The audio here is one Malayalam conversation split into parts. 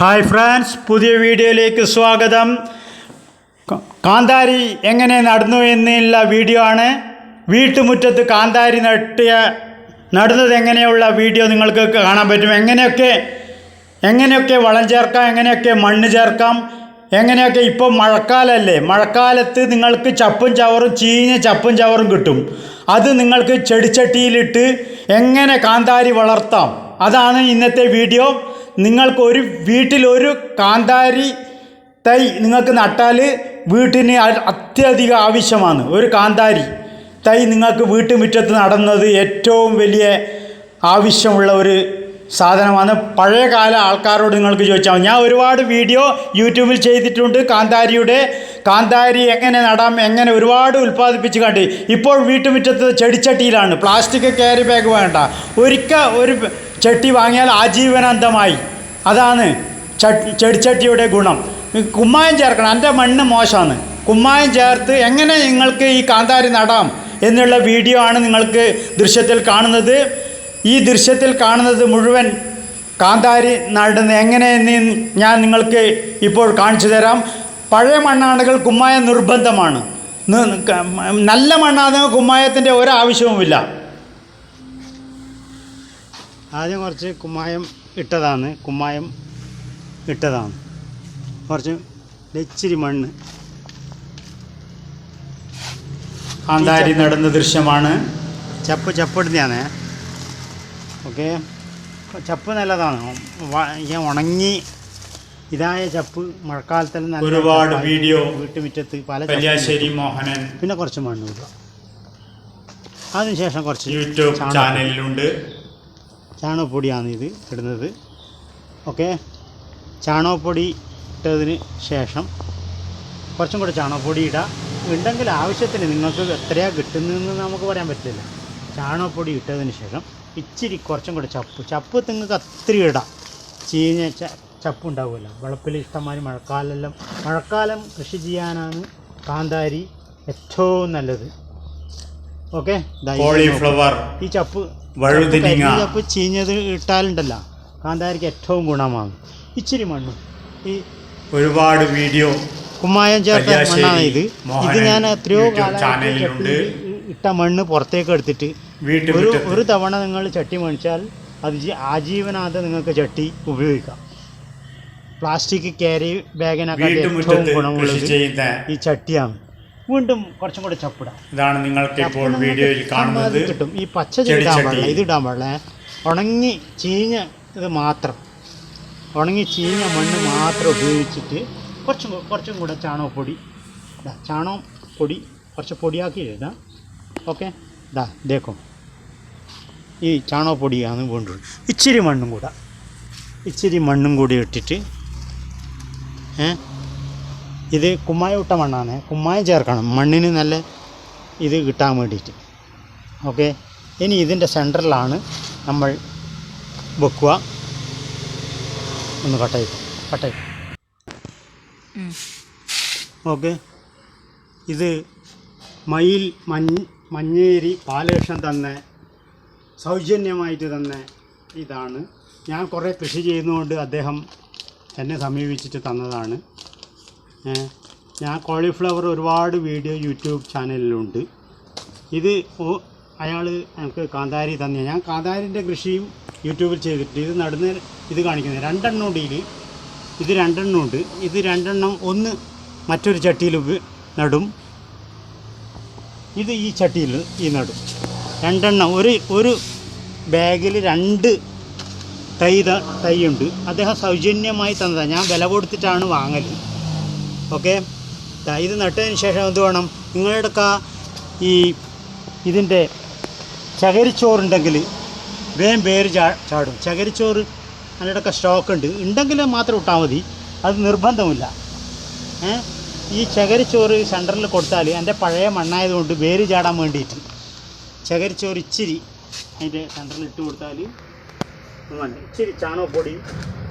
ഹായ് ഫ്രാൻസ് പുതിയ വീഡിയോയിലേക്ക് സ്വാഗതം. കാന്താരി എങ്ങനെ നടന്നു എന്നുള്ള വീഡിയോ ആണ്. വീട്ടുമുറ്റത്ത് കാന്താരി നട്ടിയ നടുന്നത് എങ്ങനെയുള്ള വീഡിയോ നിങ്ങൾക്ക് കാണാൻ പറ്റും. എങ്ങനെയൊക്കെ എങ്ങനെയൊക്കെ വളം ചേർക്കാം എങ്ങനെയൊക്കെ മണ്ണ് ചേർക്കാം എങ്ങനെയൊക്കെ ഇപ്പോൾ മഴക്കാലമല്ലേ മഴക്കാലത്ത് നിങ്ങൾക്ക് ചപ്പും ചവറും ചീഞ്ഞ ചപ്പും ചവറും കിട്ടും. അത് നിങ്ങൾക്ക് ചെടിച്ചട്ടിയിലിട്ട് എങ്ങനെ കാന്താരി വളർത്താം? അതാണ് ഇന്നത്തെ വീഡിയോ. നിങ്ങൾക്ക് ഒരു വീട്ടിൽ ഒരു കാന്താരി തൈ നിങ്ങൾക്ക് നട്ടാൽ വീട്ടിന് അത്യധികം ആവശ്യമാണ്. ഒരു കാന്താരി തൈ നിങ്ങൾക്ക് വീട്ടുമുറ്റത്ത് നടന്നത് ഏറ്റവും വലിയ ആവശ്യമുള്ള ഒരു സാധനമാണ്. പഴയകാല ആൾക്കാരോട് നിങ്ങൾക്ക് ചോദിച്ചാൽ ഞാൻ ഒരുപാട് വീഡിയോ യൂട്യൂബിൽ ചെയ്തിട്ടുണ്ട്. കാന്താരിയുടെ കാന്താരി എങ്ങനെ നടാം എങ്ങനെ ഒരുപാട് ഉൽപ്പാദിപ്പിച്ച് കണ്ട് ഇപ്പോൾ വീട്ടുമുറ്റത്ത് ചെടിച്ചട്ടിയിലാണ്. പ്ലാസ്റ്റിക് ക്യാരി ബാഗ് വേണ്ട. ഒരിക്കൽ ഒരു ചട്ടി വാങ്ങിയാൽ ആജീവനാന്തമായി. അതാണ് ചെടിച്ചട്ടിയുടെ ഗുണം. കുമ്മായം ചേർക്കണം. എന്റെ മണ്ണ് മോശമാണ്. കുമ്മായം ചേർത്ത് എങ്ങനെ നിങ്ങൾക്ക് ഈ കാന്താരി നടാം എന്നുള്ള വീഡിയോ ആണ് നിങ്ങൾക്ക് ദൃശ്യത്തിൽ കാണുന്നത്. ഈ ദൃശ്യത്തിൽ കാണുന്നത് മുഴുവൻ കാന്താരി നടുന്നത് എങ്ങനെയെന്ന് ഞാൻ നിങ്ങൾക്ക് ഇപ്പോൾ കാണിച്ചു തരാം. പഴയ മണ്ണാണെങ്കിൽ കുമ്മായ നിർബന്ധമാണ്. നല്ല മണ്ണാണെങ്കിൽ കുമ്മായത്തിന്റെ ഒരാവശ്യവുമില്ല. ആദ്യം കുറച്ച് കുമ്മായം ഇട്ടതാണ്. കുമ്മായം ഇട്ടതാണ്. കുറച്ച് ഇച്ചിരി മണ്ണ്. കാന്താരി നടന്ന ദൃശ്യമാണ്. ചപ്പ് ചപ്പിടുന്നതാണ്. ഓക്കെ. ചപ്പ് നല്ലതാണ്. ഉണങ്ങി ഇതായ ചപ്പ് മഴക്കാലത്തിൽ നല്ല ഒരുപാട് വീഡിയോ വീട്ടുമുറ്റത്ത് പല കല്യാശ്ശേരി മോഹനൻ. പിന്നെ കുറച്ച് മണ്ണൂർ അതിനുശേഷം കുറച്ച് യൂട്യൂബ്. ചാനലിലുണ്ട്. ചാണകപ്പൊടിയാണ് ഇത് ഇടുന്നത്. ഓക്കെ? ചാണകപ്പൊടി ഇട്ടതിന് ശേഷം കുറച്ചും കൂടെ ചാണകപ്പൊടി ഇടാം. ഉണ്ടെങ്കിൽ ആവശ്യത്തിന് നിങ്ങൾക്ക് എത്രയാണ് കിട്ടുന്നതെന്ന് നമുക്ക് പറയാൻ പറ്റില്ല. ചാണകപ്പൊടി ഇട്ടതിന് ശേഷം ഇച്ചിരി കുറച്ചും കൂടെ ചപ്പ്. ചപ്പ് നിങ്ങൾക്ക് അത്രയും ഇടാം. ചീഞ്ഞ ച- ചപ്പ് ഉണ്ടാവുമല്ലോ വെളുപ്പിൽ ഇഷ്ടംമാതിരി മഴക്കാലെല്ലാം മഴക്കാലം കൃഷി ചെയ്യാനാണ് കാന്താരി ഏറ്റവും നല്ലത്. ഓക്കെ? കോളിഫ്ലവർ ഈ ചപ്പ്. ചപ്പ് ചീഞ്ഞത് ഇട്ടാലുണ്ടല്ലോ. കാന്താരിക്ക് ഏറ്റവും ഗുണമാണ്. ഇച്ചിരി മണ്ണ്. ഈ ഒരുപാട് വീഡിയോ കുമ്മായം ചേർത്ത മണ്ണാണ് ഇത്. ഇത് ഞാൻ എത്രയോ ചാനലിലുണ്ട്. ഇട്ട മണ്ണ് പുറത്തേക്ക് എടുത്തിട്ട് ഒരു ഒരു തവണ നിങ്ങൾ ചട്ടി മേടിച്ചാൽ അത് ജി- നിങ്ങൾക്ക് ചട്ടി ഉപയോഗിക്കാം. പ്ലാസ്റ്റിക് ക്യാരി ബാഗിനൊക്കെ ഏറ്റവും വീട്ടുമുറ്റത്ത് ഗുണമുള്ളത് ഈ ചട്ടിയാണ്. വീണ്ടും കുറച്ചും കൂടെ ചപ്പിടാം. ഇതാണ് നിങ്ങൾക്ക് ഇപ്പോൾ വീഡിയോയിൽ കാണുന്നത് കിട്ടും. ഈ പച്ച ചെടിയിടാൻ പാടില്ല. ഇതിടാൻ പാടില്ല. ഉണങ്ങി ചീഞ്ഞ ഇത് മാത്രം. ഉണങ്ങി ചീഞ്ഞ മണ്ണ് മാത്രം ഉപയോഗിച്ചിട്ട് കുറച്ചും കുറച്ചും കൂടെ ചാണകപ്പൊടി ഇതാ ചാണകം പൊടി കുറച്ച് പൊടിയാക്കി ഇടാം. ഓക്കെ? ഇതാ ഇതേക്കും. ഈ ചാണകപ്പൊടിയാണ് വേണ്ടത് ഇച്ചിരി മണ്ണും കൂടെ. ഇച്ചിരി മണ്ണും കൂടി ഇട്ടിട്ട് ഇത് കുമ്മായം ഇട്ട മണ്ണാണ്. കുമ്മായം ചേർക്കണം. മണ്ണിന് നല്ല ഇത് കിട്ടാൻ വേണ്ടിയിട്ട്. ഓക്കെ? ഇനി ഇതിന്റെ സെന്ററിലാണ് നമ്മൾ വെക്കുക. ഒന്ന് കട്ടായി കട്ടായി ഓക്കെ? ഇത് മയിൽ മഞ്ഞ് മഞ്ഞേരി പാലകൃഷ്ണൻ തന്ന സൗജന്യമായിട്ട് തന്നെ ഇതാണ്. ഞാൻ കുറേ കൃഷി ചെയ്യുന്നതുകൊണ്ട് അദ്ദേഹം എന്നെ സമീപിച്ചിട്ട് തന്നതാണ്. ഞാൻ കോളിഫ്ലവർ ഒരുപാട് വീഡിയോ യൂട്യൂബ് ചാനലിലുണ്ട്. ഇത് അയാൾ എനിക്ക് കാന്താരി തന്നെ ഞാൻ കാന്താരിന്റെ കൃഷിയും യൂട്യൂബിൽ ചെയ്തിട്ടുണ്ട്. ഇത് നടന്ന് ഇത് കാണിക്കുന്നത് രണ്ടെണ്ണം ഉണ്ട് ഇതിൽ ഇത് രണ്ടെണ്ണം ഉണ്ട് ഇത് രണ്ടെണ്ണം ഒന്ന് മറ്റൊരു ചട്ടിയിൽ നടും. ഇത് ഈ ചട്ടിയിൽ ഈ നടും. രണ്ടെണ്ണം. ഒരു ഒരു ബാഗിൽ രണ്ട് തൈ ത- തൈയുണ്ട്. അദ്ദേഹം സൗജന്യമായി തന്നതാണ് ഞാൻ വില കൊടുത്തിട്ടാണ് വാങ്ങൽ ഓക്കെ? ഇത് നട്ടതിന് ശേഷം എന്ത് വേണം? നിങ്ങളുടെ ഈ ഇതിന്റെ ചകരിച്ചോറുണ്ടെങ്കിൽ വേഗം പേര് ചാ ചാടും. ചകരിച്ചോറ് അതിന്റെയൊക്കെ സ്റ്റോക്ക് ഉണ്ട്. ഉണ്ടെങ്കിൽ മാത്രം ഇട്ടാൽ മതി. അത് നിർബന്ധമില്ല. ഈ ചകരിച്ചോറ് സെന്ററിൽ കൊടുത്താൽ എന്റെ പഴയ മണ്ണായതുകൊണ്ട് വേര് ചാടാൻ വേണ്ടിയിട്ട് ചകരിച്ചോറ് ഇച്ചിരി അതിന്റെ സെന്ററിൽ ഇട്ട് കൊടുത്താൽ ഇച്ചിരി ചാണകപ്പൊടിയും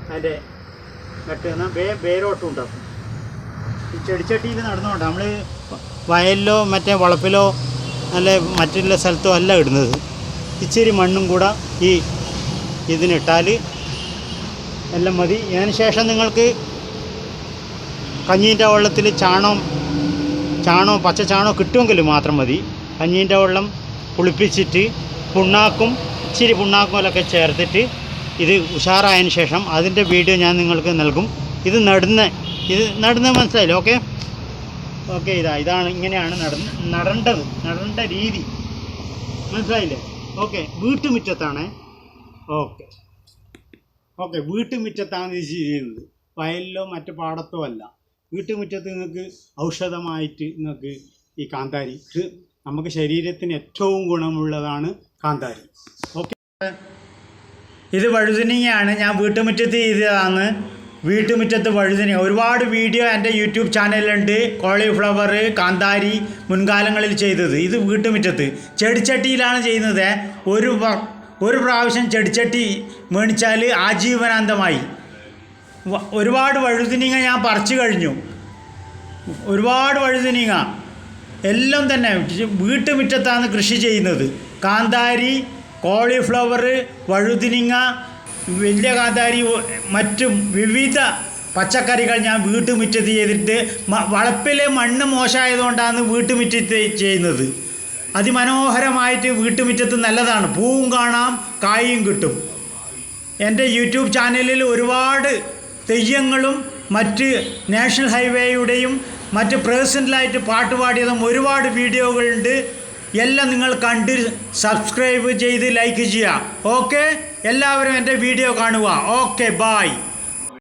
അതിന്റെ നട്ട് എന്നാൽ വേ വേരോട്ടം ഉണ്ടാക്കും. ഈ ചെടിച്ചട്ടിയിൽ നടന്നുകൊണ്ട് നമ്മൾ വയലിലോ മറ്റേ വളപ്പിലോ നല്ല മറ്റുള്ള സ്ഥലത്തോ അല്ല ഇടുന്നത്. ഇച്ചിരി മണ്ണും കൂടെ ഈ ഇതിനിട്ടാൽ എല്ലാം മതി. അതിന് ശേഷം നിങ്ങൾക്ക് കഞ്ഞീന്റെ വെള്ളത്തിൽ ചാണകം ചാണകം പച്ച ചാണകം കിട്ടുമെങ്കിൽ മാത്രം മതി. കഞ്ഞീന്റെ വെള്ളം പുളിപ്പിച്ചിട്ട് പുണ്ണാക്കും ഇച്ചിരി പുണ്ണാക്കും അല്ലൊക്കെ ചേർത്തിട്ട് ഇത് ഉഷാറായതിന് ശേഷം അതിന്റെ വീഡിയോ ഞാൻ നിങ്ങൾക്ക് നൽകും. ഇത് നടുന്ന ഇത് നടുന്ന മനസ്സിലായില്ലേ? ഓക്കെ ഓക്കെ ഇതാ ഇതാണ് ഇങ്ങനെയാണ് നടന്ന് നടേണ്ടത് നടണ്ട രീതി. മനസ്സിലായില്ലേ? ഓക്കെ വീട്ടുമുറ്റത്താണ്. ഓക്കെ ഓക്കെ വീട്ടുമുറ്റത്താണ് ഇത് ചെയ്യുന്നത്. വയലിലോ മറ്റു പാടത്തോ അല്ല. വീട്ടുമുറ്റത്ത് നിങ്ങൾക്ക് ഔഷധമായിട്ട് നിങ്ങൾക്ക് ഈ കാന്താരി നമുക്ക് ശരീരത്തിന് ഏറ്റവും ഗുണമുള്ളതാണ് കാന്താരി. ഓക്കെ ഇത് വഴുതനങ്ങയാണ് ഞാൻ വീട്ടുമുറ്റത്ത് ചെയ്തതാണ്. വീട്ടുമുറ്റത്ത് വഴുതന. ഒരുപാട് വീഡിയോ എന്റെ യൂട്യൂബ് ചാനലിലുണ്ട്. കോളിഫ്ലവർ കാന്താരി മുൻകാലങ്ങളിൽ ചെയ്തത്. ഇത് വീട്ടുമുറ്റത്ത്. ചെടിച്ചട്ടിയിലാണ് ചെയ്യുന്നത്. ഒരു ഒരു പ്രാവശ്യം ചെടിച്ചട്ടി മേടിച്ചാൽ ആജീവനാന്തമായി. ഒരുപാട് വഴുതനങ്ങ ഞാൻ പറിച്ചു കഴിഞ്ഞു. ഒരുപാട് വഴുതനങ്ങ. എല്ലാം തന്നെ. വീട്ടുമുറ്റത്താണ് കൃഷി ചെയ്യുന്നത്. കാന്താരി കോളിഫ്ലവർ വഴുതിനിങ്ങ വലിയ കാന്താരി മറ്റും വിവിധ പച്ചക്കറികൾ ഞാൻ വീട്ടുമുറ്റത്ത് ചെയ്തിട്ട് വളപ്പിലെ മണ്ണ് മോശമായതുകൊണ്ടാണ് വീട്ടുമുറ്റത്ത് ചെയ്യുന്നത്. അതിമനോഹരമായിട്ട് വീട്ടുമുറ്റത്ത് നല്ലതാണ്. പൂവും കാണാം കായും കിട്ടും. എന്റെ യൂട്യൂബ് ചാനലിൽ ഒരുപാട് തെയ്യങ്ങളും മറ്റ് നാഷണൽ ഹൈവേയുടെയും മറ്റ് പേഴ്സണലായിട്ട് പാട്ട് പാടിയതും ഒരുപാട് വീഡിയോകളുണ്ട്. എല്ലാം നിങ്ങൾ കണ്ട് സബ്സ്ക്രൈബ് ചെയ്ത് ലൈക്ക് ചെയ്യുക. ഓക്കെ എല്ലാവരും എന്റെ വീഡിയോ കാണുക. Okay bye